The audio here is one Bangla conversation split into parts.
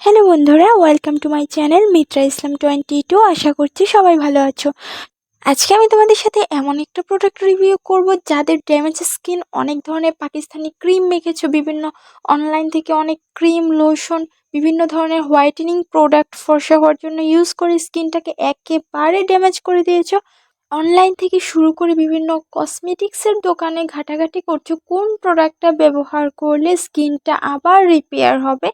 হ্যালো বন্ধুরা welcome to my channel Mitra Islam twenty two আশা করছি সবাই ভালো আছো। আজকে আমি তোমাদের সাথে এমন একটা প্রোডাক্ট রিভিউ করব যাদের ড্যামেজ স্কিন অনেক ধরনের পাকিস্তানি ক্রিম মেখেছো, বিভিন্ন অনলাইন থেকে অনেক ক্রিম লোশন বিভিন্ন ধরনের হোয়াইটেনিং প্রোডাক্ট ফর্সা হওয়ার জন্য ইউজ করে স্কিনটাকে একেবারে ড্যামেজ করে দিয়েছ। অনলাইন থেকে শুরু করে বিভিন্ন কসমেটিক্সের দোকানে ঘাটাঘাটি করছ, কোন প্রোডাক্টটা ব্যবহার করলে স্কিনটা আবার রিপেয়ার হবে?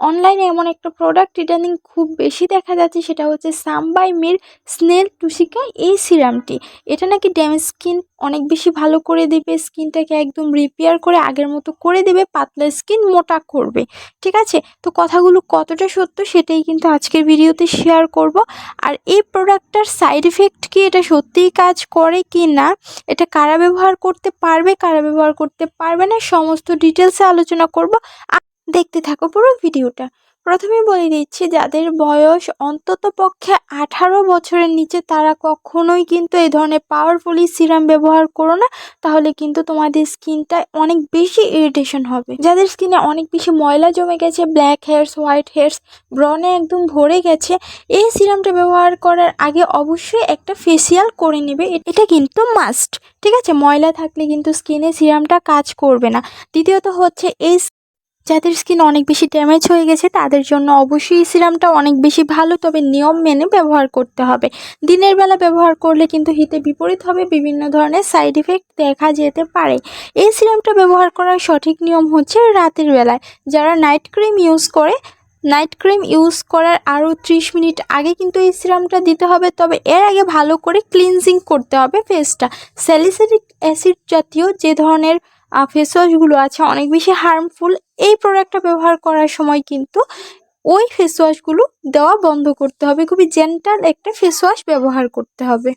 অনলাইনে এমন একটা প্রোডাক্ট ইদানিং খুব বেশি দেখা যাচ্ছে, সেটা হচ্ছে সামবাই মির স্নেল টুসিকা এই সিরামটি এটা নাকি ড্যামেজ স্কিন অনেক বেশি ভালো করে দেবে, স্কিনটাকে একদম রিপেয়ার করে আগের মতো করে দেবে, পাতলা স্কিন মোটা করবে, ঠিক আছে? তো কথাগুলো কতটা সত্য সেটাই কিন্তু আজকের ভিডিওতে শেয়ার করব। আর এই প্রোডাক্টটার সাইড এফেক্ট কি এটা সত্যিই কাজ করে কি না, এটা কারা ব্যবহার করতে পারবে, কারা ব্যবহার করতে পারবে না, সমস্ত ডিটেলসে আলোচনা করব। দেখতে থাকো পুরো ভিডিওটা। প্রথমে বলে দিচ্ছি, যাদের বয়স অন্তত পক্ষে আঠারো বছরের নিচে তারা কখনোই কিন্তু এই ধরনের পাওয়ারফুলি সিরাম ব্যবহার করো না। তাহলে কিন্তু তোমাদের স্কিনটা অনেক বেশি ইরিটেশন হবে। যাদের স্কিনে অনেক বেশি ময়লা জমে গেছে ব্ল্যাক হেয়ার্স হোয়াইট হেয়ার্স ব্রনে একদম ভরে গেছে, এই সিরামটা ব্যবহার করার আগে অবশ্যই একটা ফেসিয়াল করে নেবে। এটা কিন্তু মাস্ট ঠিক আছে? ময়লা থাকলে কিন্তু স্কিনে সিরামটা কাজ করবে না। দ্বিতীয়ত হচ্ছে এই যাদের স্কিন অনেক বেশি ড্যামেজ হয়ে গেছে, তাদের জন্য অবশ্যই এই সিরামটা অনেক বেশি ভালো। তবে নিয়ম মেনে ব্যবহার করতে হবে। দিনের বেলা ব্যবহার করলে কিন্তু হিতে বিপরীত হবে, বিভিন্ন ধরনের সাইড এফেক্ট দেখা যেতে পারে। এই সিরামটা ব্যবহার করার সঠিক নিয়ম হচ্ছে রাতের বেলায়। যারা নাইট ক্রিম ইউজ করে নাইট ক্রিম ইউজ করার আরও ত্রিশ মিনিট আগে কিন্তু এই সিরামটা দিতে হবে। তবে এর আগে ভালো করে ক্লিনজিং করতে হবে ফেসটা স্যালিসিলিক অ্যাসিড জাতীয় যে ধরনের ফেস ওয়াশগুলো আছে, অনেক বেশি হার্মফুল এই প্রোডাক্টটা ব্যবহার করার সময় কিন্তু ওই ফেস ওয়াশগুলো দেওয়া বন্ধ করতে হবে। খুবই জেন্টাল একটা ফেস ওয়াশ ব্যবহার করতে হবে।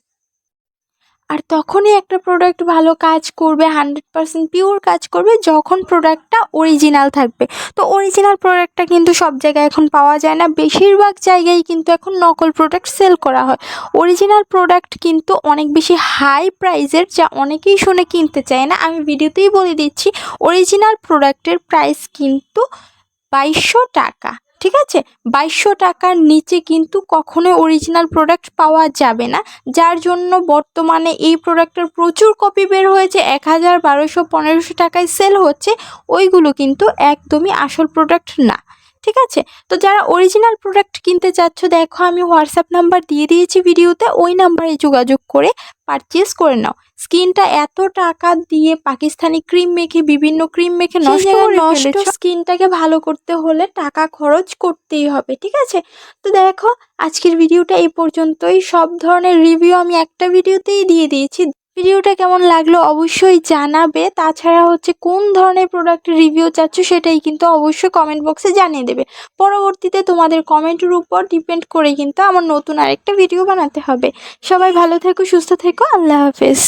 আর তখনই একটা প্রোডাক্ট ভালো কাজ করবে হান্ড্রেড পারসেন্ট পিওর কাজ করবে যখন প্রোডাক্টটা অরিজিনাল থাকবে। তো অরিজিনাল প্রোডাক্টটা কিন্তু সব জায়গায় এখন পাওয়া যায় না, বেশিরভাগ জায়গায় কিন্তু এখন নকল প্রোডাক্ট সেল করা হয়। অরিজিনাল প্রোডাক্ট কিন্তু অনেক বেশি হাই প্রাইজের যা অনেকেই শুনে কিনতে চায় না। আমি ভিডিওতেই বলে দিচ্ছি অরিজিনাল প্রোডাক্টের প্রাইস কিন্তু বাইশশো টাকা। ঠিক আছে? বাইশশো টাকার নিচে কিন্তু কখনোই অরিজিনাল প্রোডাক্ট পাওয়া যাবে না। যার জন্য বর্তমানে এই প্রোডাক্টের প্রচুর কপি বের হয়েছে। এক হাজার বারোশো পনেরোশো টাকায় সেল হচ্ছে। ওইগুলো কিন্তু একদমই আসল প্রোডাক্ট না। ঠিক আছে? তো যারা অরিজিনাল প্রোডাক্ট কিনতে চাচ্ছ দেখো আমি হোয়াটসঅ্যাপ নাম্বার দিয়ে দিয়েছি ভিডিওতে ওই নাম্বারে যোগাযোগ করে পারচেস করে নাও। স্কিনটা এত টাকা দিয়ে পাকিস্তানি ক্রিম মেখে বিভিন্ন ক্রিম মেখে নষ্ট স্কিনটাকে ভালো করতে হলে টাকা খরচ করতেই হবে ঠিক আছে? তো দেখো আজকের ভিডিওটা এই পর্যন্তই। সব ধরনের রিভিউ আমি একটা ভিডিওতেই দিয়ে দিয়েছি। ভিডিওটা কেমন লাগল অবশ্যই জানাবে। তাছাড়া হচ্ছে কোন ধরনের প্রোডাক্টের রিভিউ চাচ্ছ সেটাই কিন্তু অবশ্যই কমেন্ট বক্সে জানিয়ে দেবে। পরবর্তীতে তোমাদের কমেন্টের উপর ডিপেন্ড করে কিন্তু আমার নতুন আরেকটা ভিডিও বানাতে হবে। সবাই ভালো থেকো, সুস্থ থেকো, আল্লাহ হাফেজ।